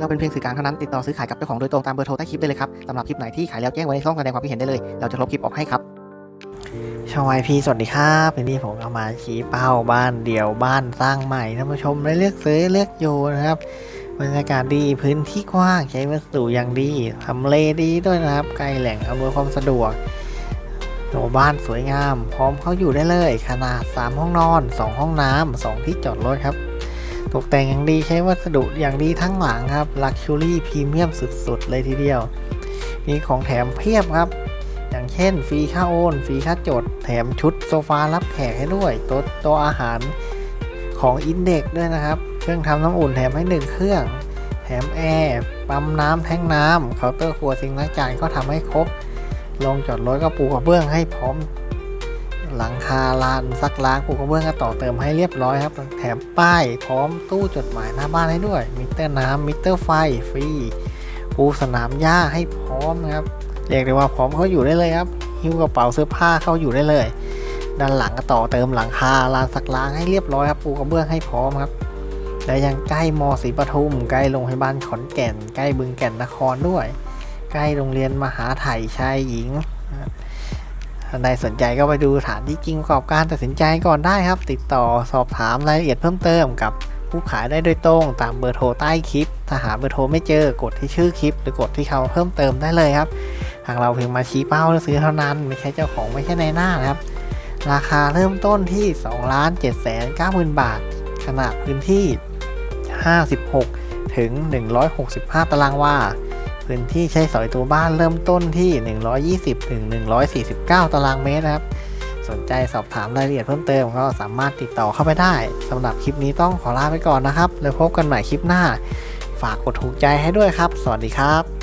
เราเป็นเพียงสื่อกลางเท่านั้นติดต่อซื้อขายกับเจ้าของโดยตรงตามเบอร์โทรใต้คลิปได้เลยครับสำหรับคลิปไหนที่ขายแล้วแจ้งไว้ในช่องแสดงความคิดเห็นได้เลย เราจะลบคลิปออกให้ครับช่องไอพีสวัสดีครับวันนี้ผมเอามาชี้เป้าบ้านเดี่ยวบ้านสร้างใหม่ท่านผู้ชมได้เลือกซื้อเลือกอยู่นะครับบรรยากาศดีพื้นที่กว้างใช้วัสดุอย่างดีทำเลดีด้วยนะครับใกล้แหล่งอำนวยความสะดวกตัวบ้านสวยงาม พร้อมเข้าอยู่ได้เลย ขนาด 3 ห้องนอน 2 ห้องน้ำ2ที่จอดรถครับ ตกแต่งอย่างดีใช้วัสดุอย่างดีทั้งหลังครับลักชัวรี่พรีเมียมสุดๆ เลยทีเดียว มีของแถมเพียบครับ อย่างเช่นฟรีค่าโอนฟรีค่าจด แถมชุดโซฟารับแขกให้ด้วยโต๊ะโต๊ะอาหารของอินเด็กด้วยนะครับ เครื่องทำน้ำอุ่นแถมให้หนึ่งเครื่อง แถมแอร์ปั๊มน้ำแท่งน้ำเคาน์เตอร์ครัวซิงล้างจานก็ทำให้ครบลงจอดรถก็ปูกระเบื้องให้พร้อม หลังคาลานซักล้างปูกระเบื้องก็ต่อเติมให้เรียบร้อยครับ แถมป้ายพร้อมตู้จดหมายหน้าบ้านให้ด้วย มิเตอร์น้ำมิเตอร์ไฟฟรีปูสนามหญ้าให้พร้อมนะครับเรียกได้ว่าพร้อมเขาอยู่ได้เลยครับหิ้วกระเป๋าเสื้อผ้าเข้าอยู่ได้เลย ด้านหลังก็ต่อเติมหลังคาลานสักล้างให้เรียบร้อยครับปูกระเบื้องให้พร้อมครับและยังใกล้มศรีปทุมใกล้โรงพยาบาลขอนแก่น ใกล้บึงแก่นนครด้วย ใกล้โรงเรียนมหาไถ่ชายหญิงนะ ท่านใดสนใจก็ไปดูสถานที่จริงประกอบการตัดสินใจก่อนได้ครับ ติดต่อสอบถามรายละเอียดเพิ่มเติมกับผู้ขายได้โดยตรง ตามเบอร์โทรใต้คลิป ถ้าหาเบอร์โทรไม่เจอกดที่ชื่อคลิป หรือกดที่เขาเพิ่มเติมได้เลยครับ ทางเราเพียงมาชี้เป้าและซื้อเท่านั้น ไม่ใช่เจ้าของไม่ใช่ในหน้านะครับ ราคาเริ่มต้นที่2ล้าน7 9 0 0 0 บาท ขนาดพื้นที่ 56 ถึง 165 ตารางวา พื้นที่ใช้สอยตัวบ้านเริ่มต้นที่ 120ถึง149 ตารางเมตรนะครับ สนใจสอบถามรายละเอียดเพิ่มเติมก็สามารถติดต่อเข้าไปได้สำหรับคลิปนี้ต้องขอลาไปก่อนนะครับ แล้วพบกันใหม่คลิปหน้า ฝากกดถูกใจให้ด้วยครับ สวัสดีครับ